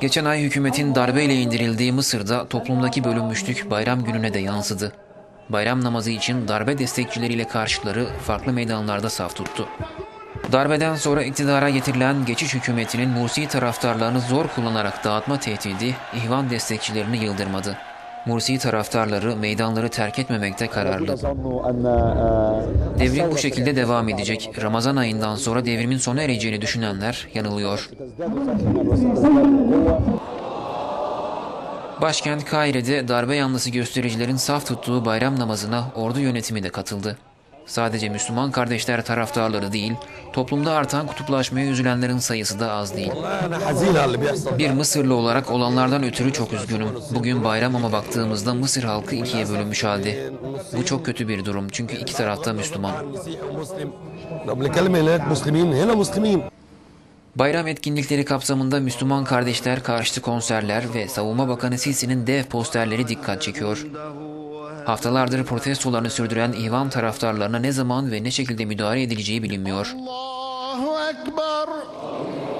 Geçen ay hükümetin darbeyle indirildiği Mısır'da toplumdaki bölünmüşlük bayram gününe de yansıdı. Bayram namazı için darbe destekçileriyle karşıları farklı meydanlarda saf tuttu. Darbeden sonra iktidara getirilen geçiş hükümetinin Mursi taraftarlarını zor kullanarak dağıtma tehdidi ihvan destekçilerini yıldırmadı. Mursi taraftarları meydanları terk etmemekte kararlı. Devrim bu şekilde devam edecek. Ramazan ayından sonra devrimin sona ereceğini düşünenler yanılıyor. Başkent Kahire'de darbe yanlısı göstericilerin saf tuttuğu bayram namazına ordu yönetimi de katıldı. Sadece Müslüman kardeşler taraftarları değil, toplumda artan kutuplaşmaya üzülenlerin sayısı da az değil. Bir Mısırlı olarak olanlardan ötürü çok üzgünüm. Bugün bayram ama baktığımızda Mısır halkı ikiye bölünmüş halde. Bu çok kötü bir durum çünkü iki tarafta Müslüman. Bayram etkinlikleri kapsamında Müslüman kardeşler karşıtı konserler ve Savunma Bakanı Sisi'nin dev posterleri dikkat çekiyor. Haftalardır protestolarını sürdüren İvan taraftarlarına ne zaman ve ne şekilde müdahale edileceği bilinmiyor. Allahu Ekber.